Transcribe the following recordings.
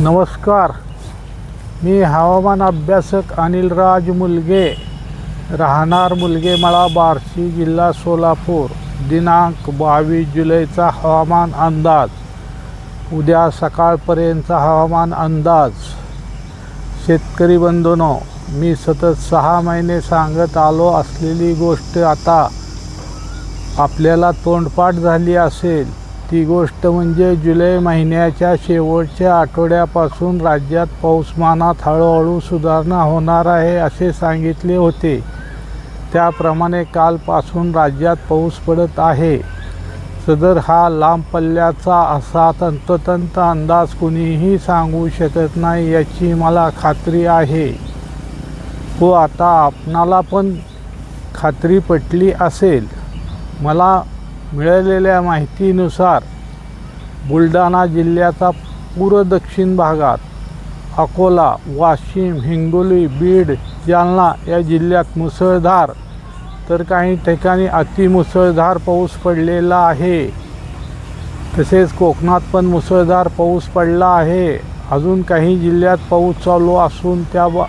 नमस्कार. मी हवामान अभ्यासक अनिल राज मुलगे. राहणार मुलगेमळा बार्शी जिल्हा सोलापूर. दिनांक बावीस जुलैचा हवामान अंदाज. उद्या सकाळपर्यंतचा हवामान अंदाज. शेतकरी बंधूनो मी सतत सहा महिने सांगत आलो असलेली गोष्ट आता आपल्याला तोंडपाठ झाली असेल. ती गोष्ट म्हणजे जुलै महिन्याच्या शेवटच्या आठवड्यापासून राज्यात पाऊसमानात हळूहळू सुधारणा होणार आहे असे सांगितले होते. त्याप्रमाणे कालपासून राज्यात पाऊस पडत आहे. सदर हा लांब पल्ल्याचा असा तंतोतंत अंदाज कुणीही सांगू शकत नाही याची मला खात्री आहे. व आता आपणाला पण खात्री पटली असेल. मला मिळालेल्या माहितीनुसार बुलढाणा जिल्ह्याचा पूर्व दक्षिण भागात अकोला वाशिम हिंगोली बीड जालना या जिल्ह्यात मुसळधार तर काही ठिकाणी अतिमुसळधार पाऊस पडलेला आहे. तसेच कोकणात पण मुसळधार पाऊस पडला आहे. अजून काही जिल्ह्यात पाऊस चालू असून त्या बा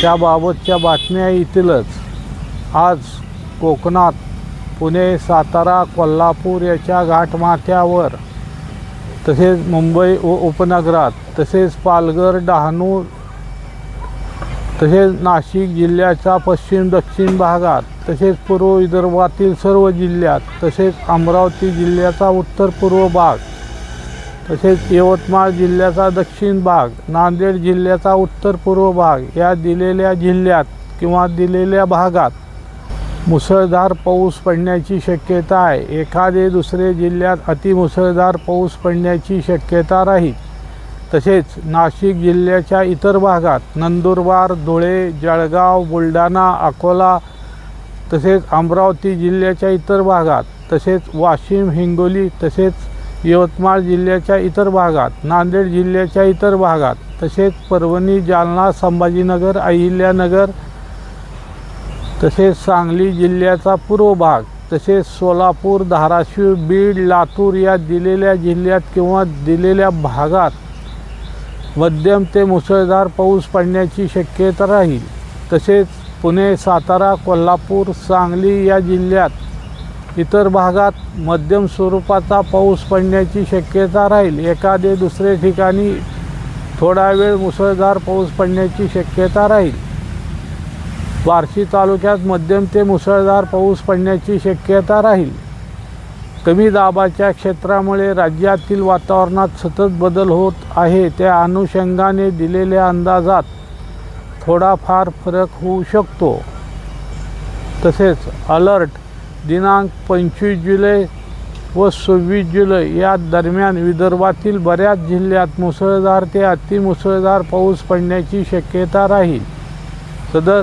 त्याबाबतच्या बातम्या येतीलच. आज कोकणात पुणे सातारा कोल्हापूर याच्या घाटमाथ्यावर. तसेच मुंबई व उपनगरात. तसेच पालघर डहाणू तसेच नाशिक जिल्ह्याच्या पश्चिम दक्षिण भागात. तसेच पूर्व विदर्भातील सर्व जिल्ह्यात. तसेच अमरावती जिल्ह्याचा उत्तर पूर्व भाग. तसेच यवतमाळ जिल्ह्याचा दक्षिण भाग. नांदेड जिल्ह्याचा उत्तर पूर्व भाग. या दिलेल्या जिल्ह्यात किंवा दिलेल्या भागात मुसळधार पाऊस पडण्याची शक्यता आहे. एखादे दुसरे जिल्ह्यात अतिमुसळधार पाऊस पडण्याची शक्यता राहील. तसेच नाशिक जिल्ह्याच्या इतर भागात नंदुरबार धुळे जळगाव बुलढाणा अकोला तसेच अमरावती जिल्ह्याच्या इतर भागात तसेच वाशिम हिंगोली तसेच यवतमाळ जिल्ह्याच्या इतर भागात नांदेड जिल्ह्याच्या इतर भागात तसेच परभणी जालना संभाजीनगर अहिल्यानगर तसेच सांगली जिल्ह्याचा पूर्व भाग तसेच सोलापूर धाराशिव बीड लातूर या दिलेल्या जिल्ह्यात किंवा दिलेल्या भागात मध्यम ते मुसळधार पाऊस पडण्याची शक्यता राहील. तसेच पुणे सातारा कोल्हापूर सांगली या जिल्ह्यात इतर भागात मध्यम स्वरूपाचा पाऊस पडण्याची शक्यता राहील. एखादे दुसरे ठिकाणी थोडा वेळ मुसळधार पाऊस पडण्याची शक्यता राहील. बार्शी तालुक्यात मध्यम ते मुसळधार पाऊस पडण्याची शक्यता राहील. कमी दाबाच्या क्षेत्रामुळे राज्यातील वातावरणात सतत बदल होत आहे त्या अनुषंगाने दिलेल्या अंदाजात थोडाफार फरक होऊ शकतो. तसेच अलर्ट दिनांक पंचवीस जुलै व सव्वीस जुलै या दरम्यान विदर्भातील बऱ्याच जिल्ह्यात मुसळधार ते अतिमुसळधार पाऊस पडण्याची शक्यता राहील. सदर